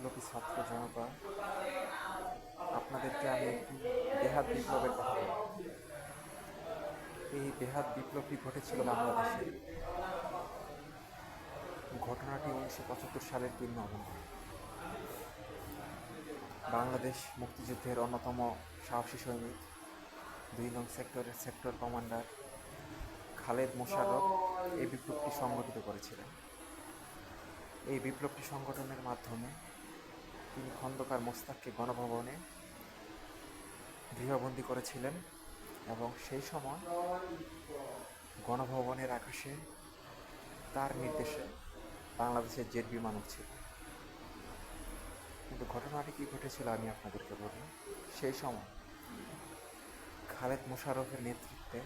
বিপ্লবী ছাত্র জনতা, আপনাদেরকে আমি একটি বেহাত বিপ্লবের কথা বলব। এই বেহাত বিপ্লবটি ঘটেছিল বাংলাদেশে। ঘটনাটি উনিশশো পঁচাত্তর সালের তিন নভেম্বর। বাংলাদেশ মুক্তিযুদ্ধের অন্যতম সাহসী সৈনিক, দুই নং সেক্টরের সেক্টর কমান্ডার খালেদ মোশাররফ এই বিপ্লবটি সংগঠিত করেছিলেন। এই বিপ্লবটি সংগঠনের মাধ্যমে তিনি খন্দকার মোস্তাককে গণভবনে গৃহবন্দী করেছিলেন এবং সেই সময় গণভবনের আকাশে তার নির্দেশে বাংলাদেশের জেট বিমান উঠছিল। কিন্তু ঘটনাটি কী ঘটেছিল আমি আপনাদেরকে বলি সেই সময় খালেদ মোশাররফের নেতৃত্বে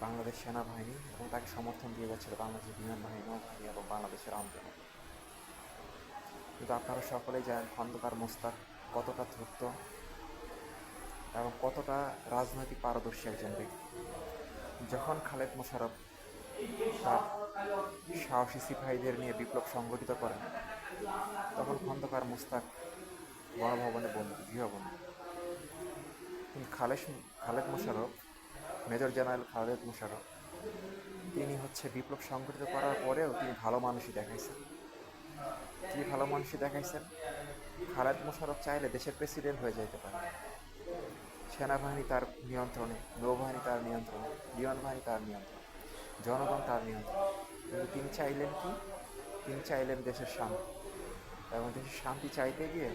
বাংলাদেশ সেনাবাহিনী এবং তাকে সমর্থন দিয়ে যাচ্ছিল বাংলাদেশের বিমান বাহিনী, নৌবাহিনী এবং বাংলাদেশের আন্দোলন কিন্তু আপনারা সকলেই জানেন খন্দকার মোস্তাক কতটা ধূর্ত এবং কতটা রাজনৈতিক পারদর্শী একজন ব্যক্তি। যখন খালেদ মোশারফ তার সাহসী সিপাহীদের নিয়ে বিপ্লব সংগঠিত করেন, তখন খন্দকার মুস্তাক গণভবনে বন্দী, গৃহবন্দী। কিন্তু খালেদ খালেদ মোশারফ মেজর জেনারেল খালেদ মোশারফ তিনি হচ্ছে বিপ্লব সংগঠিত করার পরেও তিনি ভালো মানুষই দেখাইছেন। কি ভালো মানুষই দেখাইছেন, খালেদ মোশারফ চাইলে দেশের প্রেসিডেন্ট হয়ে যাইতে পারে। সেনাবাহিনী তার নিয়ন্ত্রণে, নৌবাহিনী তার নিয়ন্ত্রণে, বিমান বাহিনী তার নিয়ন্ত্রণে, জনগণ তার নিয়ন্ত্রণ। কিন্তু তিনি চাইলেন কি? তিনি চাইলেন দেশের শান্তি। এবং দেশের শান্তি চাইতে গিয়ে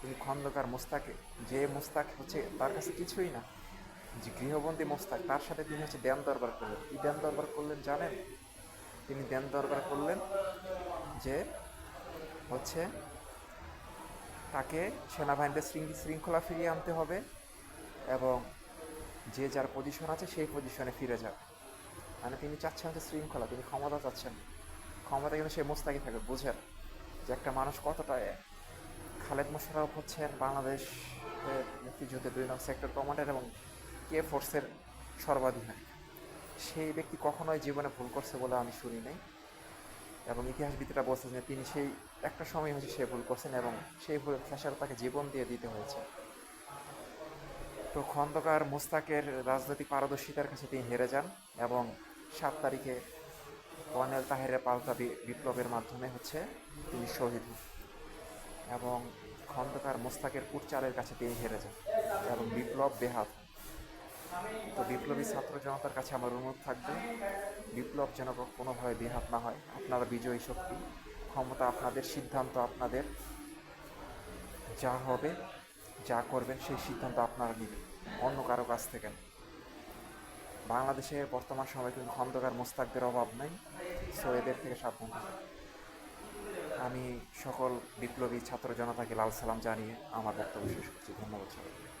তিনি খন্দকার মোস্তাকে, যে মোস্তাক হচ্ছে তার কাছে কিছুই না, যে গৃহবন্দী মোস্তাক, তার সাথে তিনি হচ্ছে দেন দরবার করলেন। কি দেন দরবার করলেন জানেন? তিনি দেন দরবার করলেন যে হচ্ছে তাকে সেনাবাহিনীতে শৃঙ্খ- শৃঙ্খলা ফিরিয়ে আনতে হবে এবং যে যার পজিশন আছে সেই পজিশনে ফিরে যাবে মানে তিনি চাচ্ছেন যে শৃঙ্খলা, তিনি ক্ষমতা চাচ্ছেন। ক্ষমতা কিন্তু সে মোস্তাকি থাকে বুঝেন যে একটা মানুষ কতটা খালেদ মোশাররফ হচ্ছেন বাংলাদেশ মুক্তিযুদ্ধে দুই নং সেক্টর কমান্ডার এবং কে ফোর্সের সর্বাধিনায়ক। সেই ব্যক্তি কখনোই জীবনে ভুল করছে বলে আমি শুনি নাই। এবং ইতিহাসবিদরা বলছেন যে তিনি সেই একটা সময় হচ্ছে সে ভুল করছেন এবং সেই ভুলের খেসারত তাকে জীবন দিয়ে দিতে হয়েছে তো খন্দকার মোস্তাকের রাজনৈতিক পারদর্শিতার কাছে তিনি হেরে যান এবং সাত তারিখে কর্নেল তাহেরের পাল্টা বিপ্লবের মাধ্যমে হচ্ছে তিনি শহীদ এবং খন্দকার মোস্তাকের কুটচালের কাছে তিনি হেরে যান এবং বিপ্লব বেহাত। তো বিপ্লবী ছাত্র জনতার কাছে আমার অনুরোধ থাকবে, বিপ্লব যেন কোনোভাবে বেহাত না হয়। আপনারা বিজয়ী শক্তি, ক্ষমতা আপনাদের, সিদ্ধান্ত আপনাদের যা হবে, যা করবেন, সেই সিদ্ধান্ত আপনারা নেবেন। অন্য কারও কাছ থেকে না। বাংলাদেশে বর্তমান সময়ে কিন্তু খন্দকার মোস্তাকদের অভাব নাই, সো এদের থেকে সাবধান আমি সকল বিপ্লবী ছাত্র জনতাকে লাল সালাম জানিয়ে আমার বক্তব্য শেষ করছি। ধন্যবাদ সবাইকে।